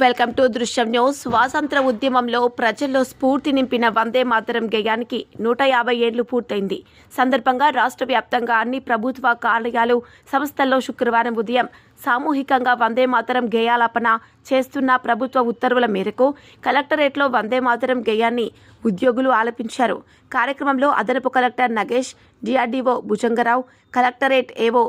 Welcome to దృశ్యం news. స్వాతంత్ర ఉద్యమంలో ప్రజల్లో స్ఫూర్తి నింపిన వందే మాతరం గేయానికి నూట యాభై ఏళ్ళు పూర్తయింది. సందర్భంగా రాష్ట్ర వ్యాప్తంగా అన్ని ప్రభుత్వ కార్యాలయాలు సంస్థల్లో శుక్రవారం ఉదయం సామూహికంగా వందే మాతరం గేయాలాపన చేస్తున్న ప్రభుత్వ ఉత్తర్వుల మేరకు కలెక్టరేట్లో వందే మాతరం గేయాన్ని ఉద్యోగులు ఆలపించారు. కార్యక్రమంలో అదనపు collector Nagesh DRDO Bhujangarao collectorate AO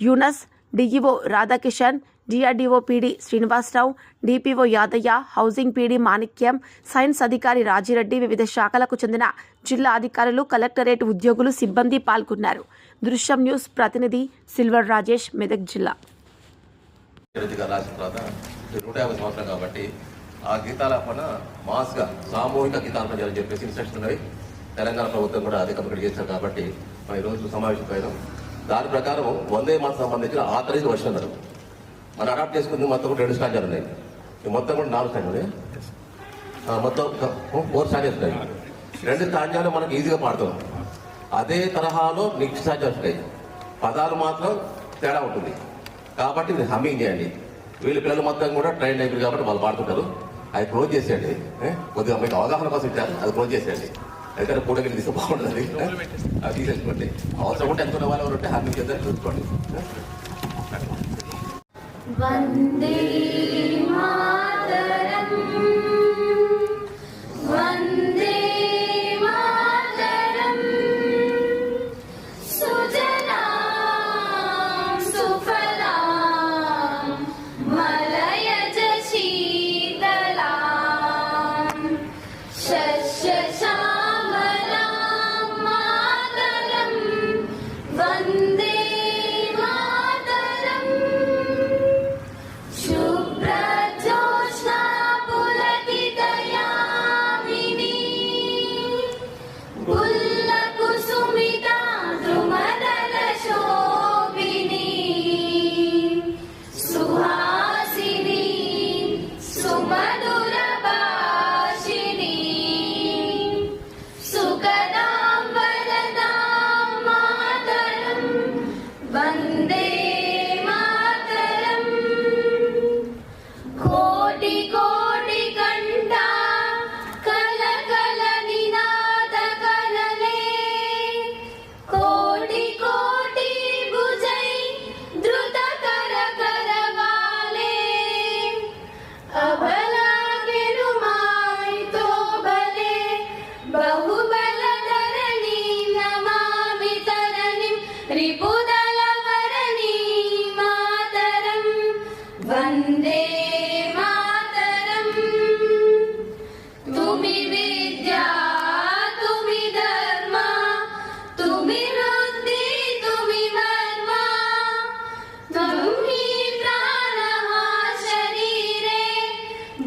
Yunus DEO Radhakishan DRDO PD Srinivasarao DPO Yadaiah housing PD Manikyam science అధికారి రాజిరెడ్డి వివిధ శాఖలకు చెందిన జిల్లా అధికారులు కలెక్టరేట్ ఉద్యోగులు సిబ్బంది పాల్గొన్నారు. దృశ్యం న్యూస్ ప్రతినిధి సిల్వర్ రాజేష్ మెదక్ జిల్లా. కాబట్టి ఆ గీతాలాపన మాస్గా సామూహిక గీతాలపన చేయాలని చెప్పేసి ఇన్స్ట్రక్షన్ ఉన్నవి. తెలంగాణ ప్రభుత్వం కూడా అదే కంపెనీ చేశారు కాబట్టి మనం ఈరోజు సమావేశం పోయినాం దాని ప్రకారం వందే మాసం సంబంధించిన ఆథరైజ్ వర్షన్ అన్నారు మనం అడాప్ట్ చేసుకుంది మొత్తం కూడా రెండు స్టాండర్డ్ ఉన్నాయి. మొత్తం కూడా నాలుగు స్టాండ్ ఉన్నాయి. మొత్తం ఫోర్ స్టాండర్డ్స్ ఉన్నాయి. రెండు స్టాండర్లు మనకి ఈజీగా పాడతాం. అదే తరహాలో మిక్స్ స్టాండర్డ్స్ ఉంటాయి పదాలు మాత్రం తేడా ఉంటుంది. కాబట్టి ఇది హమ్మింగ్ చేయండి. వీళ్ళ పిల్లలు మొత్తం కూడా ట్రైన్ అయిపోయింది కాబట్టి వాళ్ళు పాడుతుంటారు. అది క్లోజ్ చేసేయండి. కొద్దిగా మీకు అవగాహన కోసం ఇచ్చారు. అది క్లోజ్ చేసేయండి. ఎందుకంటే కూడగిరి తీస్తే బాగుంటుంది. అది తీసేసుకోండి. అవసరం ఉంటే ఎంత ఉన్న వాళ్ళు ఎవరు ఉంటే హమ్మింగ్ చేద్దాం చూసుకోండి. वंदे वन्दे मातरम् तुमि विद्या तुमि धर्म तुमि वृद्धि तुमि मर्म त्वं हि प्राणः शरीरे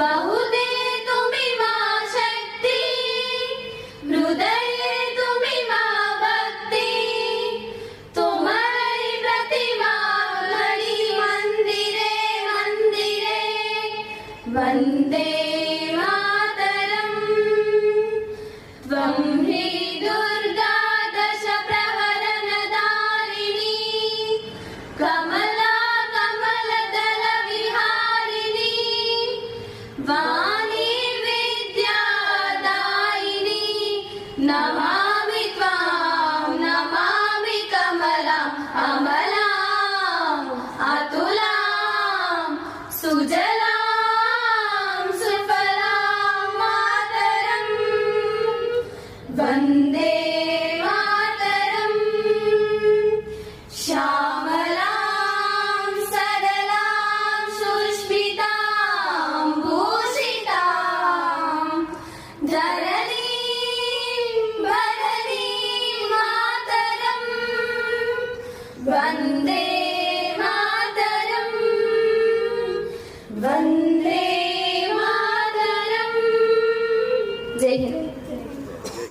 बहुदे Dad.